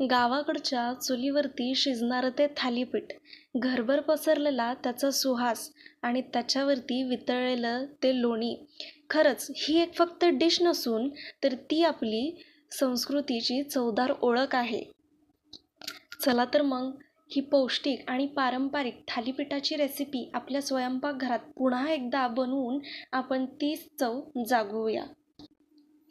गावाकडच्या चुलीवरती शिजणारं ते थालीपीठ. घरभर पसरलेला त्याचा सुहास आणि त्याच्यावरती वितळलेलं ते लोणी. खरंच ही एक फक्त डिश नसून तर ती आपली संस्कृतीची चवदार ओळख आहे. चला तर मग ही पौष्टिक आणि पारंपरिक थालीपीठाची रेसिपी आपल्या स्वयंपाकघरात पुन्हा एकदा बनवून आपण तीच चव जागवूया.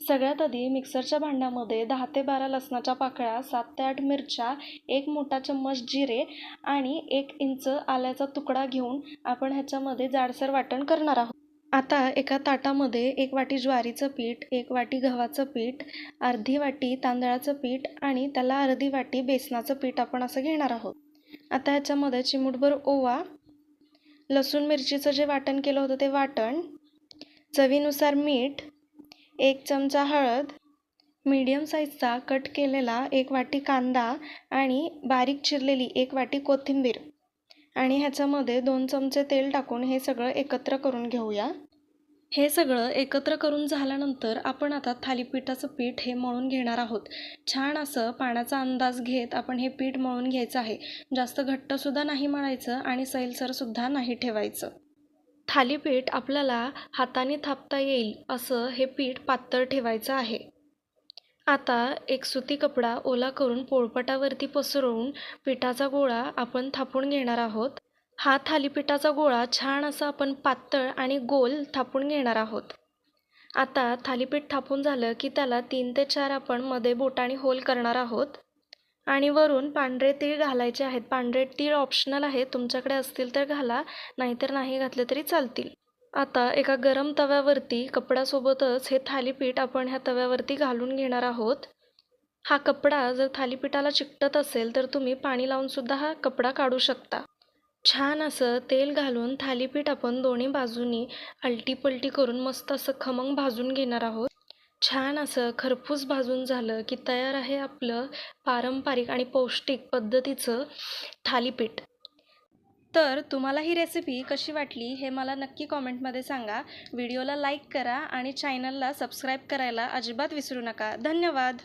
सगळ्यात आधी मिक्सरच्या भांड्यामध्ये दहा ते बारा लसणाच्या पाकळ्या सात ते आठ मिरच्या एक मोठा चम्मच जिरे आणि एक इंच आल्याचा तुकडा घेऊन आपण ह्याच्यामध्ये जाडसर वाटण करणार आहोत. आता एका ताटामध्ये एक वाटी ज्वारीचं पीठ एक वाटी गव्हाचं पीठ अर्धी वाटी तांदळाचं पीठ आणि त्याला अर्धी वाटी बेसनाचं पीठ आपण असं घेणार आहोत. आता ह्याच्यामध्ये चिमूटभर ओवा लसूण मिरचीचं जे वाटण केलं होतं ते वाटण चवीनुसार मीठ एक चमचा हळद मीडियम साईजचा कट केलेला एक वाटी कांदा आणि बारीक चिरलेली एक वाटी कोथिंबीर. आणि ह्याच्यामध्ये दोन चमचे तेल टाकून हे सगळं एकत्र करून घेऊया. हे सगळं एकत्र करून झाल्यानंतर आपण आता थालीपीठाचं पीठ हे मळून घेणार आहोत. छान असं पाण्याचा अंदाज घेत आपण हे पीठ मळून घ्यायचं आहे. जास्त घट्टसुद्धा नाही मळायचं आणि सैलसरसुद्धा नाही ठेवायचं. थालीपीठ आपल्याला हाताने थापता येईल असं हे पीठ पातळ ठेवायचं आहे. आता एक सुती कपडा ओला करून पोळपटावरती पसरवून पिठाचा गोळा आपण थापून घेणार आहोत. हा थालीपीठाचा गोळा छान असा आपण पातळ आणि गोल थापून घेणार आहोत. आता थालीपीठ थापून झालं की त्याला तीन ते चार आपण मध्ये बोटाने होल करणार आहोत. आणि वरून पांढरे तीळ घालायचे आहेत. पांढरे तीळ ऑप्शनल आहे तुमच्याकडे असतील तर घाला नाहीतर नाही घातले तरी चालतील. आता एका गरम तव्यावरती कपड्यासोबतच हे थालीपीठ आपण ह्या तव्यावरती घालून घेणार आहोत. हा कपडा जर थालीपीठाला चिकटत असेल तर तुम्ही पाणी लावूनसुद्धा हा कपडा काढू शकता. छान असं तेल घालून थालीपीठ आपण दोन्ही बाजूनी अलटीपलटी करून मस्त असं खमंग भाजून घेणार आहोत. छान असं खरपूस भाजून झालं की तयार आहे आपलं पारंपरिक आणि पौष्टिक पद्धतीचं थालीपीठ. तर तुम्हाला ही रेसिपी कशी वाटली हे मला नक्की कॉमेंटमध्ये सांगा. व्हिडिओला लाईक करा आणि चॅनलला सबस्क्राईब करायला अजिबात विसरू नका. धन्यवाद!